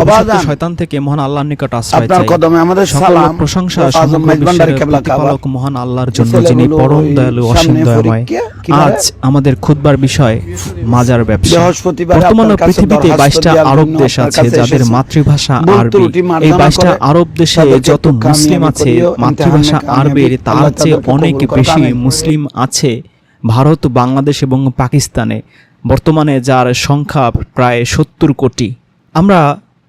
আবাদান। শয়তান থেকে মহান আল্লাহর নিকট আশ্রয় চাই। কদমে আমাদের সালাম। প্রশংসা প্রতিপালক মহান আল্লাহর জন্য যিনি পরম দয়ালু অসীম দয়াময়? আজ আমাদের খুদবার বিষয় মাজার ব্যবসা। বর্তমানে পৃথিবীতে বাইশটা আরব দেশ আছে যাদের মাতৃভাষা আরবি। এই বাইশটা আরব দেশে যত মুসলিম আছে মাতৃভাষা আরবের তার চেয়ে অনেক বেশি মুসলিম আছে ভারত বাংলাদেশ এবং পাকিস্তানে। বর্তমানে যার সংখ্যা প্রায় সত্তর কোটি। আমরা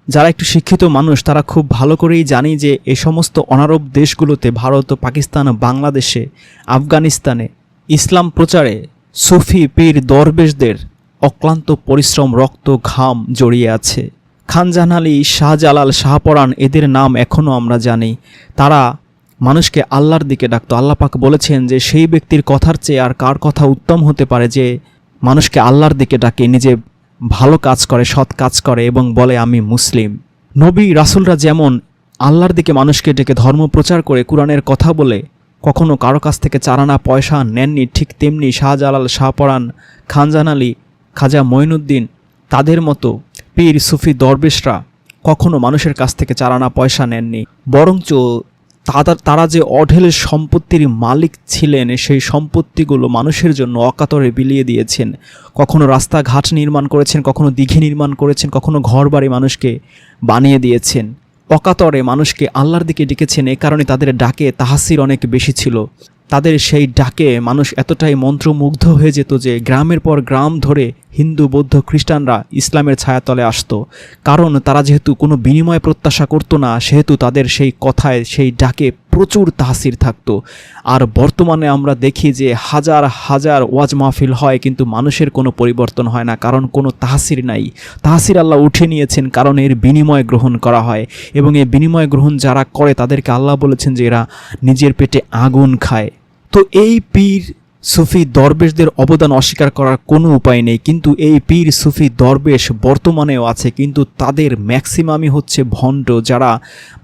যারা একটু শিক্ষিত মানুষ, তারা খুব ভালো করেই জানি যে এ সমস্ত অনারব দেশগুলোতে, ভারত, পাকিস্তান, বাংলাদেশে, আফগানিস্তানে, ইসলাম প্রচারে সুফি পীর দরবেশদের অক্লান্ত পরিশ্রম, রক্ত, ঘাম জড়িয়ে আছে। খানজাহান আলী, শাহজালাল শাহপরাণ এদের নাম এখনও আমরা জানি। তারা মানুষকে আল্লাহর দিকে ডাকতো। আল্লাহ পাক বলেছেন যে সেই ব্যক্তির কথার চেয়ে আর কার কথা উত্তম হতে পারে যে মানুষকে আল্লাহর দিকে ডাকে, নিজে ভালো কাজ করে, সৎ কাজ করে এবং বলে, আমি মুসলিম। নবী, রাসূলরা যেমন আল্লাহর দিকে মানুষকে ডেকে ধর্ম প্রচার করে কোরআনের কথা বলে, কখনো কারও কাছ থেকে চারানা পয়সা নেননি, ঠিক তেমনি শাহজালাল শাহপরাণ খানজান আলী, খাজা মঈনুদ্দিন, তাদের মতো পীর, সুফি, দরবেশরা কখনো মানুষের কাছ থেকে চারানা পয়সা নেননি। বরঞ্চ তারা তারা যে অঢেল সম্পত্তির মালিক ছিলেন, সেই সম্পত্তিগুলো মানুষের জন্য অকাতরে বিলিয়ে দিয়েছেন। কখনো রাস্তাঘাট নির্মাণ করেছেন, কখনো দিঘি নির্মাণ করেছেন, কখনো ঘর বাড়ি মানুষকে বানিয়ে দিয়েছেন। অকাতরে মানুষকে আল্লাহর দিকে ডেকেছেন, এ কারণে তাদের ডাকে তাহাসির অনেক বেশি ছিল। তাদের সেই ডাকে মানুষ এতটাই মন্ত্রমুগ্ধ হয়ে যেত যে গ্রামের পর গ্রাম ধরে হিন্দু, বৌদ্ধ, খ্রিস্টানরা ইসলামের ছায়াতলে আসত। কারণ তারা যেহেতু কোনো বিনিময় প্রত্যাশা করতো না, সেহেতু তাদের সেই কথায়, সেই ডাকে প্রচুর তাহসির থাকতো। আর বর্তমানে আমরা দেখি যে হাজার হাজার ওয়াজ মাহফিল হয় কিন্তু মানুষের কোনো পরিবর্তন হয় না, কারণ কোনো তাহসির নাই। তাহসির আল্লাহ উঠে নিয়েছেন কারণ এর বিনিময় গ্রহণ করা হয়। এবং এই বিনিময় গ্রহণ যারা করে তাদেরকে আল্লাহ বলেছেন যে এরা নিজের পেটে আগুন খায়। তো এই পীর সুফি দরবেশদের অবদান অস্বীকার করার কোনো উপায় নেই, কিন্তু এই পীর সুফি দরবেশ বর্তমানেও আছে, কিন্তু তাদের ম্যাক্সিমামই হচ্ছে ভণ্ড যারা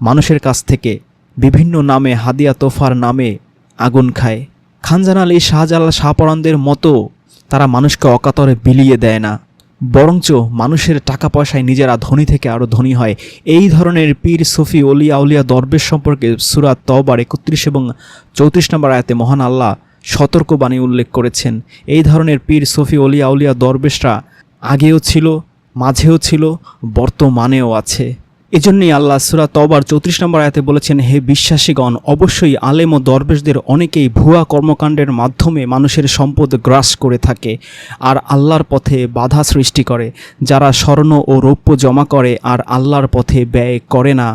মানুষের কাছ থেকে বিভিন্ন নামে হাদিয়া তোফার নামে আগুন খায়। খানজান আলী শাহজালাল শাহপরানদের মতো তারা মানুষকে অকাতরে বিলিয়ে দেয় না। বরঞ্চ মানুষের টাকা পয়সায় নিজেরা ধনী থেকে আরও ধনী হয়। এই ধরনের পীর, সফি অলিয়া উলিয়া দরবেশ সম্পর্কে সুরাত তওবার একত্রিশ এবং চৌত্রিশ নম্বর আয়াতে মহান আল্লাহ সতর্কবাণী উল্লেখ করেছেন। এই ধরনের পীর, সফি অলিয়া উলিয়া দরবেশরা আগেও ছিল, মাঝেও ছিল, বর্তমানেও আছে। এজন্যই আল্লাহ সুরা তবার চৌত্রিশ নম্বর আয়াতে বলেছেন, হে বিশ্বাসীগণ, অবশ্যই আলেম ও দরবেশদের অনেকেই ভুয়া কর্মকাণ্ডের মাধ্যমে মানুষের সম্পদ গ্রাস করে থাকে আর আল্লাহর পথে বাধা সৃষ্টি করে। যারা স্বর্ণ ও রৌপ্য জমা করে আর আল্লাহর পথে ব্যয় করে না,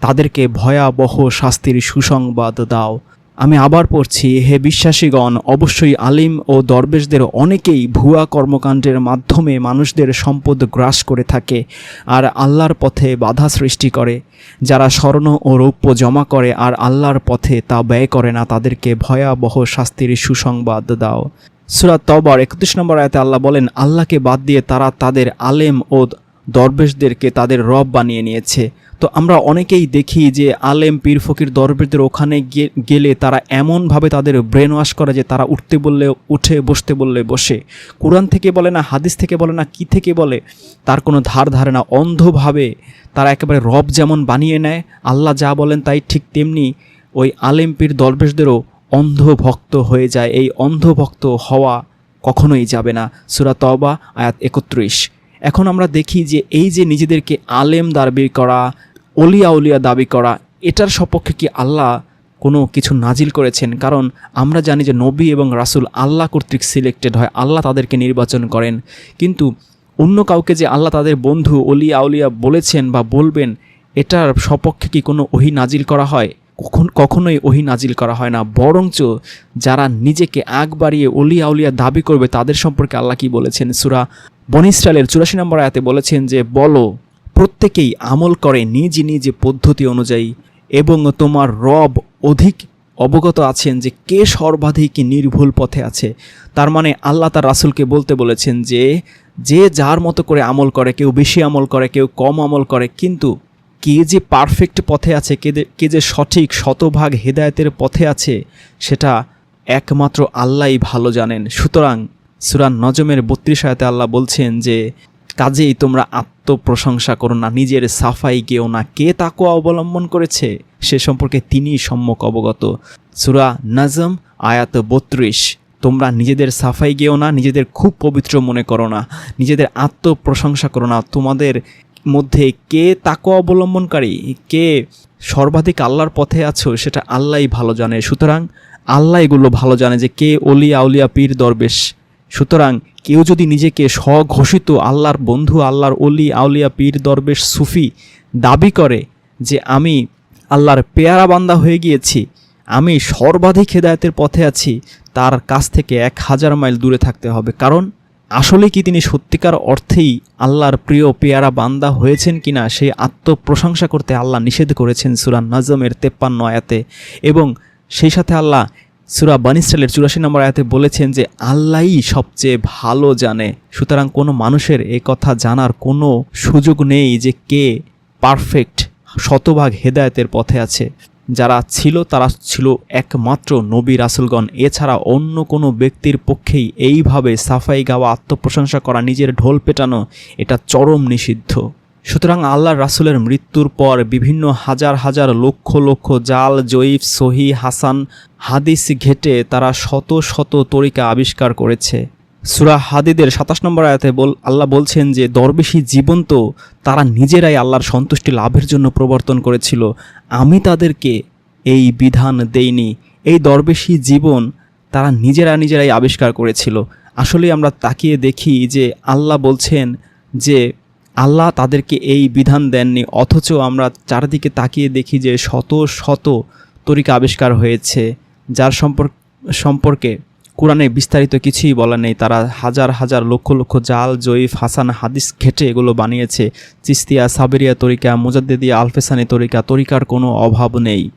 তাদেরকে ভয়াবহ শাস্তির সুসংবাদ দাও। আমি আবার পড়ছি, হে বিশ্বাসীগণ, অবশ্যই আলিম ও দরবেশদের অনেকেই ভুয়া কর্মকাণ্ডের মাধ্যমে মানুষদের সম্পদ গ্রাস করে থাকে আর আল্লাহর পথে বাধা সৃষ্টি করে। যারা স্বর্ণ ও রৌপ্য জমা করে আর আল্লাহর পথে তা ব্যয় করে না, তাদেরকে ভয়াবহ শাস্তির সুসংবাদ দাও। সুরাত তবর একত্রিশ নম্বর আয়তে আল্লাহ বলেন, আল্লাহকে বাদ দিয়ে তারা তাদের আলেম ও দরবেশদেরকে তাদের রব বানিয়ে নিয়েছে। তো আমরা অনেকেই দেখি যে আলেম পীর ফকির দরবেশদের ওখানে গেলে তারা এমনভাবে তাদের ব্রেন ওয়াশ করে যে তারা উঠতে বললে, উঠে বসতে বললে বসে। কোরআন থেকে বলে না, হাদিস থেকে বলে না, কি থেকে বলে, তার কোনো ধার ধারে না। অন্ধভাবে তারা একেবারে রব যেমন বানিয়ে নেয়, আল্লাহ যা বলেন তাই ঠিক তেমনি ওই আলেম পীর দরবেশদেরও অন্ধভক্ত হয়ে যায়। এই অন্ধভক্ত হওয়া কখনোই যাবে না। সুরা তবা আয়াত একত্রিশ। এখন আমরা দেখি যে এই যে নিজেদেরকে আলেম দাবি করা, অলিয়া উলিয়া দাবি করা, এটার সপক্ষে কি আল্লাহ কোনো কিছু নাজিল করেছেন? কারণ আমরা জানি যে নবী এবং রাসূল আল্লাহ কর্তৃক সিলেক্টেড হয়, আল্লাহ তাদেরকে নির্বাচন করেন। কিন্তু অন্য কাউকে যে আল্লাহ তাদের বন্ধু অলিয়া উলিয়া বলেছেন বা বলবেন, এটার সপক্ষে কি কোনো ওহি নাজিল করা হয়? কখন কখনোই ওহি নাজিল করা হয় না। বরঞ্চ যারা নিজেকে আগ বাড়িয়ে অলিয়া উলিয়া দাবি করবে, তাদের সম্পর্কে আল্লাহ কি বলেছেন? সুরা বনিস্টালের চুরাশি নম্বর আয়াতে বলেছেন যে, বলো, প্রত্যেকেই আমল করে নিজ নিজ পদ্ধতি অনুযায়ী এবং তোমার রব অধিক অবগত আছেন যে, কে সর্বাধিক নির্ভুল পথে আছে। তার মানে আল্লাহ তার রাসুলকে বলতে বলেছেন যে যে যার মতো করে আমল করে, কেউ বেশি আমল করে, কেউ কম আমল করে, কিন্তু কে যে পারফেক্ট পথে আছে, কে কে যে সঠিক শতভাগ হেদায়েতের পথে আছে, সেটা একমাত্র আল্লাহই ভালো জানেন। সুতরাং সুরান নজমের বত্রিশ আয়াতে আল্লাহ বলছেন যে, কাজেই তোমরা আত্মপ্রশংসা করো না, নিজের সাফাই কেও না। কে তাকোয়া অবলম্বন করেছে, সে সম্পর্কে তিনি সম্যক অবগত। সুরা নাজম আয়াত বত্রিশ, তোমরা নিজেদের সাফাই গেও না, নিজেদের খুব পবিত্র মনে করো না, নিজেদের আত্মপ্রশংসা করো না। তোমাদের মধ্যে কে তাকো অবলম্বনকারী, কে সর্বাধিক আল্লাহর পথে আছো, সেটা আল্লাহই ভালো জানে। সুতরাং আল্লাহ এগুলো ভালো জানে যে কে অলিয়া আউলিয়া, পীর, দরবেশ। সুতরাং কেউ যদি নিজেকে স্বঘোষিত আল্লাহর বন্ধু, আল্লাহর অলি, আউলিয়া, পীর, দরবেশ, সুফি দাবি করে যে আমি আল্লাহর পেয়ারা বান্দা হয়ে গিয়েছি, আমি সর্বাধিক হেদায়তের পথে আছি, তার কাছ থেকে এক হাজার মাইল দূরে থাকতে হবে। কারণ আসলে কি তিনি সত্যিকার অর্থেই আল্লাহর প্রিয় পেয়ারা বান্দা হয়েছেন কিনা সেই আত্মপ্রশংসা করতে আল্লাহ নিষেধ করেছেন সুরান নাজমের তেপ্পান্ন আয়াতে। এবং সেই সাথে আল্লাহ সুরা বানিস্টালের চুরাশি নম্বর আয়াতে বলেছেন যে, আল্লাহই সবচেয়ে ভালো জানে। সুতরাং কোনো মানুষের এ কথা জানার কোনো সুযোগ নেই যে কে পারফেক্ট, শতভাগ হেদায়তের পথে আছে। যারা ছিল, তারা ছিল একমাত্র নবী রাসুলগণ। এছাড়া অন্য কোনো ব্যক্তির পক্ষেই এইভাবে সাফাই গাওয়া, আত্মপ্রশংসা করা, নিজের ঢোল পেটানো, এটা চরম নিষিদ্ধ। সুতরাং আল্লাহ রাসুলের মৃত্যুর পর বিভিন্ন হাজার হাজার লক্ষ লক্ষ জাল, জয়ীফ, সহি, হাসান হাদিস ঘেটে তারা শত শত তরিকা আবিষ্কার করেছে। সুরা হাদিদের সাতাশ নম্বর আয়াতে বল আল্লাহ বলছেন যে, দরবেশি জীবন্ত, তারা নিজেরাই আল্লাহর সন্তুষ্টি লাভের জন্য প্রবর্তন করেছিল। আমি তাদেরকে এই বিধান দেইনি। এই দরবেশি জীবন তারা নিজেরা নিজেরাই আবিষ্কার করেছিল। আসলে আমরা তাকিয়ে দেখি যে, আল্লাহ বলছেন যে, আল্লাহ তাদেরকে এই বিধান দেননি, অথচ আমরা চারিদিকে তাকিয়ে দেখি যে, শত শত তরিকা আবিষ্কার হয়েছে, যার সম্পর্ক সম্পর্কে কোরআনে বিস্তারিত কিছুই বলা নেই। তারা হাজার হাজার লক্ষ লক্ষ জাল, জয়ীফ, হাসান, হাদিস ঘেটে এগুলো বানিয়েছে। চিস্তিয়া, সাবেরিয়া তরিকা মুজাদ্দেদিয়া আলফেসানি তরিকা, তরিকার কোনো অভাব নেই।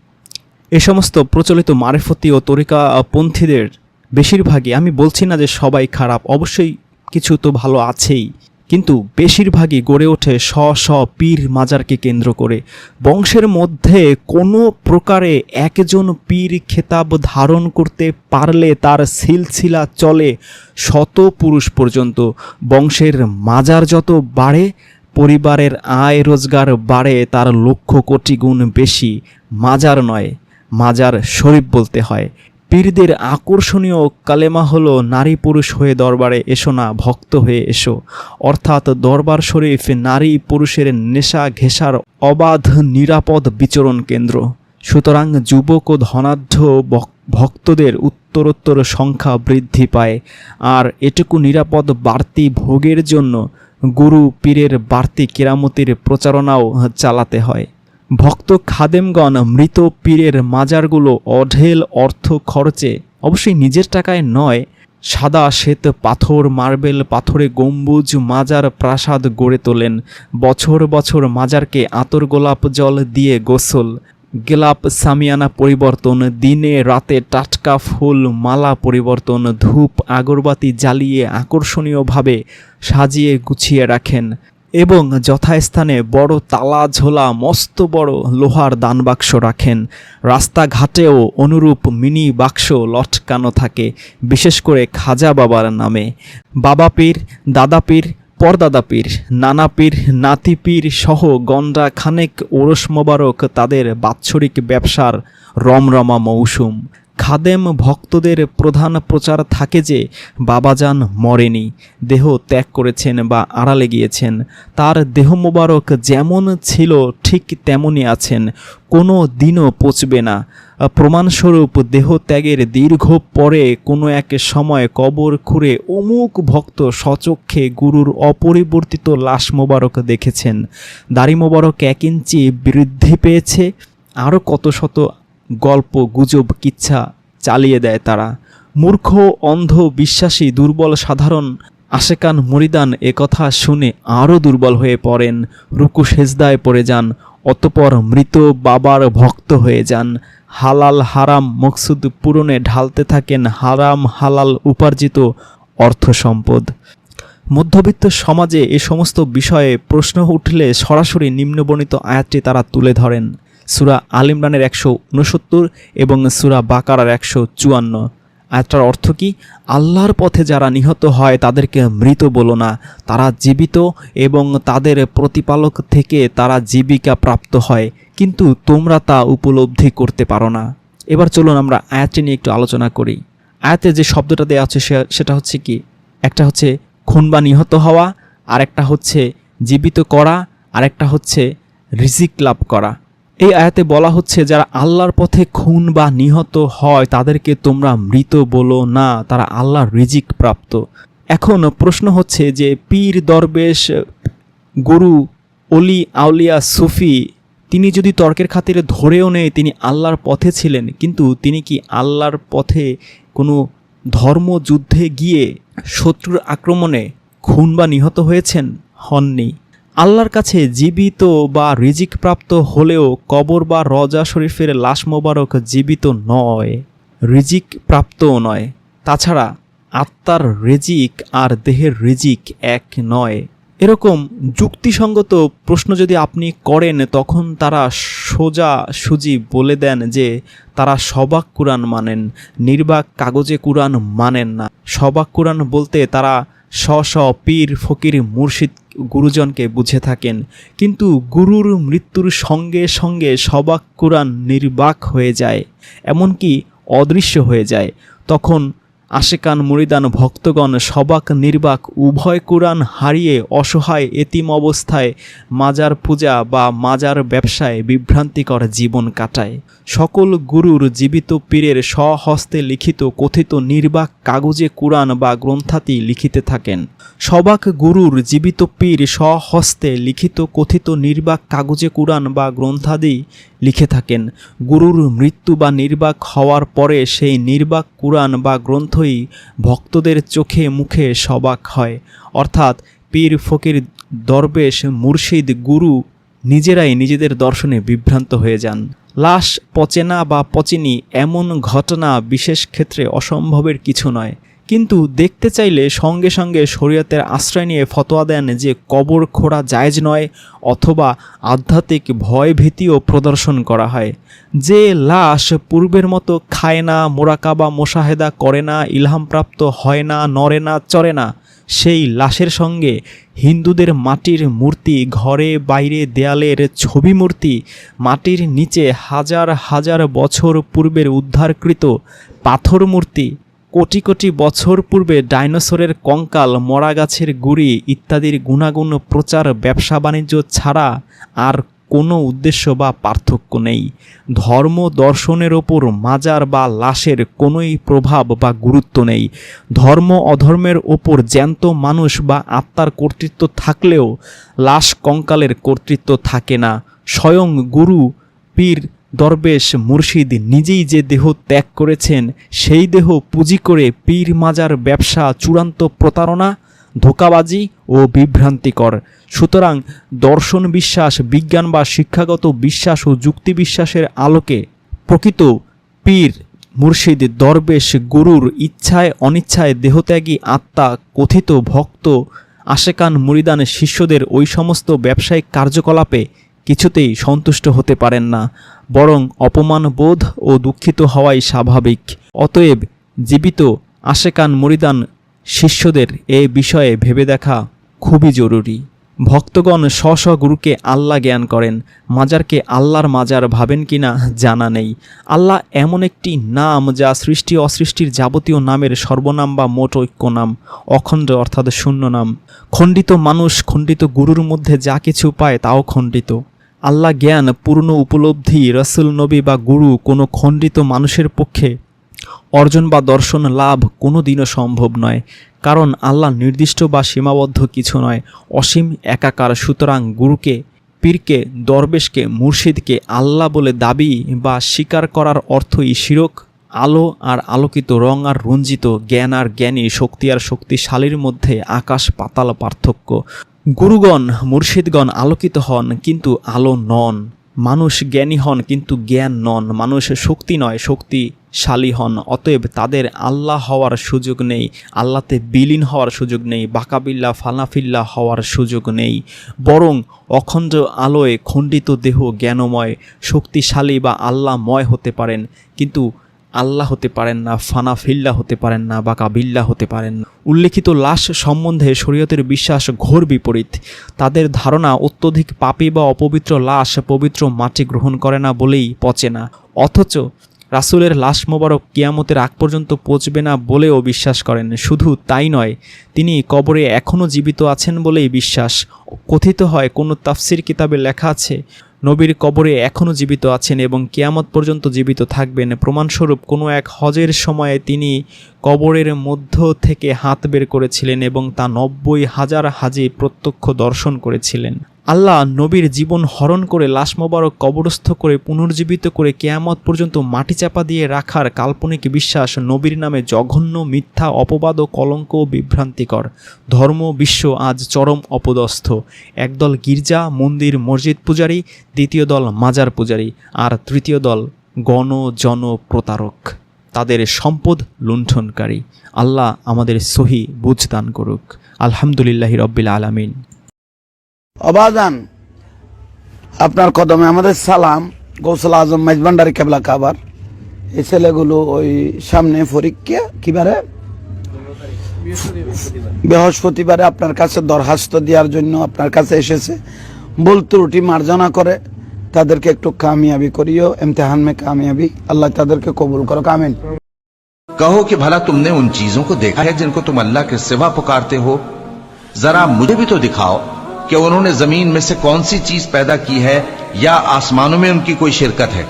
এ সমস্ত প্রচলিত মারেফতি ও তরিকা পন্থীদের বেশিরভাগই, আমি বলছি না যে সবাই খারাপ, অবশ্যই কিছু তো ভালো আছেই। কিন্তু বেশিরভাগই গড়ে ওঠে স স পীর মাজারকে কেন্দ্র করে। বংশের মধ্যে কোনো প্রকারে একজন পীর খেতাব ধারণ করতে পারলে তার সিলসিলা চলে শত পুরুষ পর্যন্ত। বংশের মাজার যত বাড়ে, পরিবারের আয় রোজগার বাড়ে, তার লক্ষ কোটি গুণ বেশি মাজার নয়, মাজার শরীফ বলতে হয়। পীরদের আকর্ষণীয় কালেমা হলো, নারী পুরুষ হয়ে দরবারে এসো না, ভক্ত হয়ে এসো। অর্থাৎ দরবার শরীফ নারী পুরুষের নেশা ঘেঁষার অবাধ, নিরাপদ বিচরণ কেন্দ্র। সুতরাং যুবক ও ধনাঢ্য ভক্তদের উত্তরোত্তর সংখ্যা বৃদ্ধি পায়। আর এটুকু নিরাপদ বাড়তি ভোগের জন্য গুরু পীরের বাড়তি কেরামতির প্রচারণাও চালাতে হয়। ভক্ত খাদেমগণ মৃত পীরের মাজারগুলো অঢেল অর্থ খরচে, অবশ্যই নিজের টাকায় নয়, সাদা শ্বেত পাথর, মার্বেল পাথরে গম্বুজ, মাজার প্রাসাদ গড়ে তোলেন। বছর বছর মাজারকে আতর গোলাপ জল দিয়ে গোসল। গেলাপ সামিয়ানা পরিবর্তন, দিনে রাতে টাটকা ফুল, মালা পরিবর্তন, ধূপ, আগরবাতি জ্বালিয়ে আকর্ষণীয়ভাবে সাজিয়ে গুছিয়ে রাখেন। এবং যথাস্থানে বড় তালা ঝোলা মস্ত বড় লোহার দানবাক্স রাখেন। রাস্তাঘাটেও অনুরূপ মিনি বাক্স লটকানো থাকে, বিশেষ করে খাজা বাবার নামে। বাবা পীর, দাদা পীর, পরদাদা পীর, নানা পীর, নাতি পীর সহ গন্ডা খানেক ওরস মোবারক তাদের বাৎসরিক ব্যবসার রমরমা মৌসুম। খাদেম ভক্তদের প্রধান প্রচার থাকে যে, বাবাজান মরেনি, দেহ ত্যাগ করেছেন বা আড়ালে গিয়েছেন। তার দেহ মোবারক যেমন ছিল, ঠিক তেমনই আছেন। কোনো দিনও পচবে না। প্রমাণস্বরূপ দেহ ত্যাগের দীর্ঘ পরে কোনো এক সময় কবর খুঁড়ে অমুক ভক্ত সচক্ষে গুরুর অপরিবর্তিত লাশ মোবারক দেখেছেন। দাড়ি মোবারক এক ইঞ্চি বৃদ্ধি পেয়েছে। আরও কত শত গল্প, গুজব, কিচ্ছা চালিয়ে দেয় তারা। মূর্খ, অন্ধ, বিশ্বাসী, দুর্বল, সাধারণ আশেকান মরিদান কথা শুনে আরও দুর্বল হয়ে পড়েন। রুকু সেজদায় পড়ে যান, অতপর মৃত বাবার ভক্ত হয়ে যান। হালাল হারাম মকসুদ পূরণে ঢালতে থাকেন হারাম হালাল উপার্জিত অর্থ সম্পদ। মধ্যবিত্ত সমাজে এ সমস্ত বিষয়ে প্রশ্ন উঠলে সরাসরি নিম্নবর্ণিত আয়াতটি তারা তুলে ধরেন। সুরা আল ইমরানের একশো উনসত্তর এবং সুরা বাকারার একশো চুয়ান্ন। আয়াতটার অর্থ কি? আল্লাহর পথে যারা নিহত হয়, তাদেরকে মৃত বলো না। তারা জীবিত এবং তাদের প্রতিপালক থেকে তারা জীবিকা প্রাপ্ত হয়, কিন্তু তোমরা তা উপলব্ধি করতে পারো না। এবার চলুন আমরা আয়াতটি নিয়ে একটু আলোচনা করি। আয়াতে যে শব্দটা দেওয়া আছে সেটা হচ্ছে কি? একটা হচ্ছে খুন বা নিহত হওয়া আর একটা হচ্ছে জীবিত করা আর একটা হচ্ছে রিজিক লাভ করা। এই আয়াতে বলা হচ্ছে, যারা আল্লাহর পথে খুন বা নিহত হয়, তাদেরকে তোমরা মৃত বলো না, তারা আল্লাহর রিজিক প্রাপ্ত। এখন প্রশ্ন হচ্ছে যে, পীর, দরবেশ, গুরু, অলি, আউলিয়া, সুফি, তিনি যদি তর্কের খাতিরে ধরেও নেয়, তিনি আল্লাহর পথে ছিলেন, কিন্তু তিনি কি আল্লাহর পথে কোনো ধর্মযুদ্ধে গিয়ে শত্রুর আক্রমণে খুন বা নিহত হয়েছেন? হননি। আল্লাহর কাছে জীবিত বা রিজিক প্রাপ্ত হলেও কবর বা রজা শরীফের লাশ মোবারক জীবিত নয় রিজিক প্রাপ্তও নয়। তাছাড়া আত্মার রিজিক আর দেহের রিজিক এক নয়। এরকম যুক্তিসঙ্গত প্রশ্ন যদি আপনি করেন, তখন তারা সোজা সুজি বলে দেন যে তারা সবাক কুরআন মানেন, নির্বাক কাগজে কুরআন মানেন না। সবাক কুরআন বলতে তারা স্ব পীর, ফকির, মুর্শিদ গুরুজনকে বুঝে থাকেন। কিন্তু গুরুর মৃত্যুর সঙ্গে সঙ্গে সবাক কোরআন নির্বাক হয়ে যায়, এমনকি অদৃশ্য হয়ে যায়। তখন আশেকান মুরিদান ভক্তগণ সবাক নির্বাক উভয় কুরআন হারিয়ে অসহায় এতিম অবস্থায় মাজার পূজা বা মাজার ব্যবসায় বিভ্রান্তিকর জীবন কাটায়। সকল গুরুর জীবিত পীরের স্বহস্তে লিখিত কথিত নির্বাক কাগজে কুরআন বা গ্রন্থাতি লিখিতে থাকেন। সবাক গুরুর জীবিত পীর স্বহস্তে লিখিত কথিত নির্বাক কাগজে কুরআন বা গ্রন্থাদি লিখে থাকেন, গুরুর মৃত্যু বা নির্বাক হওয়ার পরে সেই নির্বাক কুরআন বা গ্রন্থই ভক্তদের চোখে মুখে সবাক হয়। অর্থাৎ পীর ফকির দরবেশ মুর্শিদ গুরু নিজেরাই নিজেদের দর্শনে বিভ্রান্ত হয়ে যান। লাশ পচে না বা পচেনি এমন ঘটনা বিশেষ ক্ষেত্রে অসম্ভবের কিছু নয়। কিন্তু দেখতে চাইলে সঙ্গে সঙ্গে শরীয়তের আশ্রয় নিয়ে ফতোয়া দেন যে কবর খোঁড়া জায়েজ নয় অথবা আধ্যাত্মিক ভয় ভীতিও প্রদর্শন করা হয়। যে লাশ পূর্বের মতো খায় না, মোরাকাবা মোশাহেদা করে না, ইলহামপ্রাপ্ত হয় না, নড়ে না, চড়ে না, সেই লাশের সঙ্গে হিন্দুদের মাটির মূর্তি, ঘরে, বাইরে, দেয়ালের ছবি মূর্তি, মাটির নিচে হাজার হাজার বছর পূর্বের উদ্ধারকৃত পাথর মূর্তি কোটি কোটি বছর পূর্বে ডাইনোসরের কঙ্কাল মরা গাছের গুড়ি ইত্যাদির গুণাগুণ প্রচার ব্যবসা বাণিজ্য ছাড়া আর কোনো উদ্দেশ্য বা পার্থক্য নেই। ধর্ম দর্শনের ওপর মাজার বা লাশের কোনোই প্রভাব বা গুরুত্ব নেই। ধর্ম অধর্মের ওপর জ্যান্ত মানুষ বা আত্মার কর্তৃত্ব থাকলেও লাশ কঙ্কালের কর্তৃত্ব থাকে না। স্বয়ং গুরু, পীর দরবেশ মুর্শিদ নিজেই যে দেহ ত্যাগ করেছেন, সেই দেহ পুঁজি করে পীর মাজার ব্যবসা, চূড়ান্ত প্রতারণা, ধোকাবাজি ও বিভ্রান্তিকর। সুতরাং দর্শন বিশ্বাস, বিজ্ঞান বা শিক্ষাগত বিশ্বাস ও যুক্তি বিশ্বাসের আলোকে প্রকৃত পীর মুর্শিদ দরবেশ গুরুর ইচ্ছায় অনিচ্ছায় দেহত্যাগী আত্মা কথিত ভক্ত আশেকান মুরিদান শিষ্যদের ওই সমস্ত ব্যবসায়িক কার্যকলাপে কিছুতেই সন্তুষ্ট হতে পারেন না। বরং অপমান বোধ ও দুঃখিত হওয়াই স্বাভাবিক। অতএব জীবিত আশেকান মুরিদান শিষ্যদের এ বিষয়ে ভেবে দেখা খুবই জরুরি। ভক্তগণ স্ব স্ব গুরুকে আল্লাহ জ্ঞান করেন, মাজারকে আল্লাহর মাজার ভাবেন কিনা জানা নেই। আল্লাহ এমন একটি নাম যা সৃষ্টি অসৃষ্টির যাবতীয় নামের সর্বনাম বা মোট ঐক্য নাম, অখণ্ড অর্থাৎ শূন্য নাম। খণ্ডিত মানুষ খণ্ডিত গুরুর মধ্যে যা কিছু পায় তাও খণ্ডিত। আল্লাহ জ্ঞান, পূর্ণ উপলব্ধি, রসুল, নবী বা গুরু কোনো খণ্ডিত মানুষের পক্ষে অর্জন বা দর্শন লাভ কোনো দিনও সম্ভব নয়। কারণ আল্লাহ নির্দিষ্ট বা সীমাবদ্ধ কিছু নয়। অসীম, একাকার, সুতরাং গুরুকে, পীরকে, দরবেশকে, মুর্শিদকে আল্লাহ বলে দাবি বা স্বীকার করার অর্থই শিরক, আলো আর আলোকিত রং আর রঞ্জিত জ্ঞান আর জ্ঞানী শক্তি আর শক্তিশালীর মধ্যে আকাশ পাতাল পার্থক্য। গুরুগণ, মুর্শিদগণ আলোকিত হন, কিন্তু আলো নন। মানুষ জ্ঞানী হন, কিন্তু জ্ঞান নন। মানুষ শক্তি নয়, শক্তিশালী হন। অতএব তাদের আল্লাহ হওয়ার সুযোগ নেই আল্লাতে বিলীন হওয়ার সুযোগ নেই, বাকাবিল্লা ফানাফিল্লা হওয়ার সুযোগ নেই। বরং অখণ্ড আলোয় খণ্ডিত দেহ জ্ঞানময়, শক্তিশালী বা আল্লাহময় হতে পারেন। কিন্তু আল্লাহ হতে পারেন না, ফানা ফিল্লা হতে পারেন না বা কাবিল্লা হতে পারেন না। উল্লেখিত লাশ সম্বন্ধে শরীয়তের বিশ্বাস ঘোর বিপরীত। তাদের ধারণা অত্যধিক পাপী বা অপবিত্র লাশ পবিত্র মাটি গ্রহণ করে না বলেই পচে না। অথচ রাসূলের লাশ মোবারক কিয়ামতের আগ পর্যন্ত পচবে না বলেও বিশ্বাস করেন। শুধু তাই নয়, তিনি কবরে এখনও জীবিত আছেন বলেই বিশ্বাস। কথিত হয়, কোনো তাফসির কিতাবে লেখা আছে নবীর কবরে এখনও জীবিত আছেন এবং কিয়ামত পর্যন্ত জীবিত থাকবেন। প্রমাণস্বরূপ কোনো এক হজের সময়ে তিনি কবরের মধ্য থেকে হাত বের করেছিলেন এবং তা নব্বই হাজার হাজি প্রত্যক্ষ দর্শন করেছিলেন। আল্লাহ নবীর জীবন হরণ করে লাশ মোবারক কবরস্থ করে পুনর্জীবিত করে কেয়ামত পর্যন্ত মাটি চাপা দিয়ে রাখার কাল্পনিক বিশ্বাস নবীর নামে জঘন্য মিথ্যা অপবাদ ও কলঙ্ক বিভ্রান্তিকর। ধর্ম বিশ্ব আজ চরম অপদস্থ। একদল গির্জা, মন্দির, মসজিদ পূজারী, দ্বিতীয় দল মাজার পূজারী আর তৃতীয় দল গণ জন প্রতারক। তাদের সম্পদ লুণ্ঠনকারী। আল্লাহ আমাদের সহি বুঝদান করুক। আলহামদুলিল্লাহ রব্বিল আলামিন। অবাজান আপনার কদমে আমাদের সালাম গৌসল আজম মেজবান্ডারি কেবলা কাবার এই ছেলেগুলো ওই সামনে পরীক্ষা কিবারে বৃহস্পতিবারে আপনার কাছে দরখাস্ত দেওয়ার জন্য আপনার কাছে এসেছে ভুল ত্রুটি মার্জনা করে তাদেরকে একটু কামিয়াবি করিও ইমতেহান মে কামিয়াবি আল্লাহ তাদেরকে কবুল করো কামিন कहो कि भला तुमने उन चीजों को देखा है जिनको तुम अल्लाह के सिवा पुकारते हो जरा मुझे भी तो दिखाओ کہ انہوں نے زمین میں سے کون سی چیز پیدا کی ہے یا آسمانوں میں ان کی کوئی شرکت ہے۔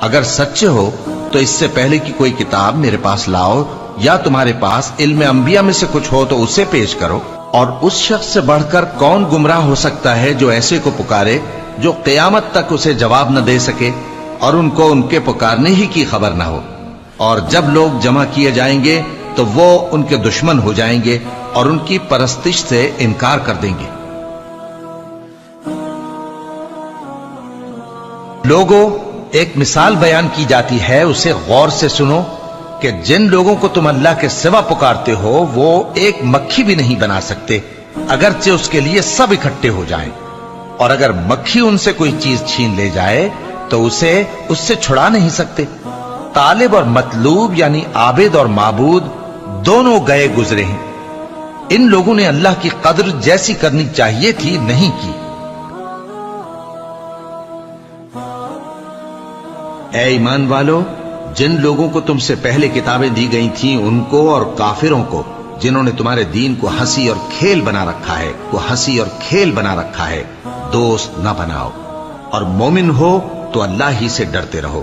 اگر سچے ہو، تو اس سے پہلے کی کوئی کتاب میرے پاس لاؤ یا تمہارے پاس علم انبیاء میں سے کچھ ہو، تو اسے پیش کرو۔ اور اس شخص سے بڑھ کر کون گمراہ ہو سکتا ہے جو ایسے کو پکارے جو قیامت تک اسے جواب نہ دے سکے اور ان کو ان کے پکارنے ہی کی خبر نہ ہو۔ اور جب لوگ جمع کیے جائیں گے، تو وہ ان کے دشمن ہو جائیں گے اور ان کی پرستش سے انکار کر دیں گے۔ لوگوں، ایک مثال بیان کی جاتی ہے، اسے غور سے سنو کہ جن لوگوں کو تم اللہ کے سوا پکارتے ہو، وہ ایک مکھی بھی نہیں بنا سکتے، اگرچہ اس کے لیے سب اکٹھے ہو جائیں۔ اور اگر مکھی ان سے کوئی چیز چھین لے جائے، تو اسے اس سے چھڑا نہیں سکتے۔ طالب اور مطلوب یعنی عابد اور معبود دونوں گئے گزرے ہیں۔ ان لوگوں نے اللہ کی قدر جیسی کرنی چاہیے تھی، نہیں کی۔ اے ایمان والو، جن لوگوں کو تم سے پہلے کتابیں دی گئی تھیں، ان کو اور کافروں کو، جنہوں نے تمہارے دین کو ہنسی اور کھیل بنا رکھا ہے، کو ہنسی اور کھیل بنا رکھا ہے، دوست نہ بناؤ۔ اور مومن ہو تو اللہ ہی سے ڈرتے رہو۔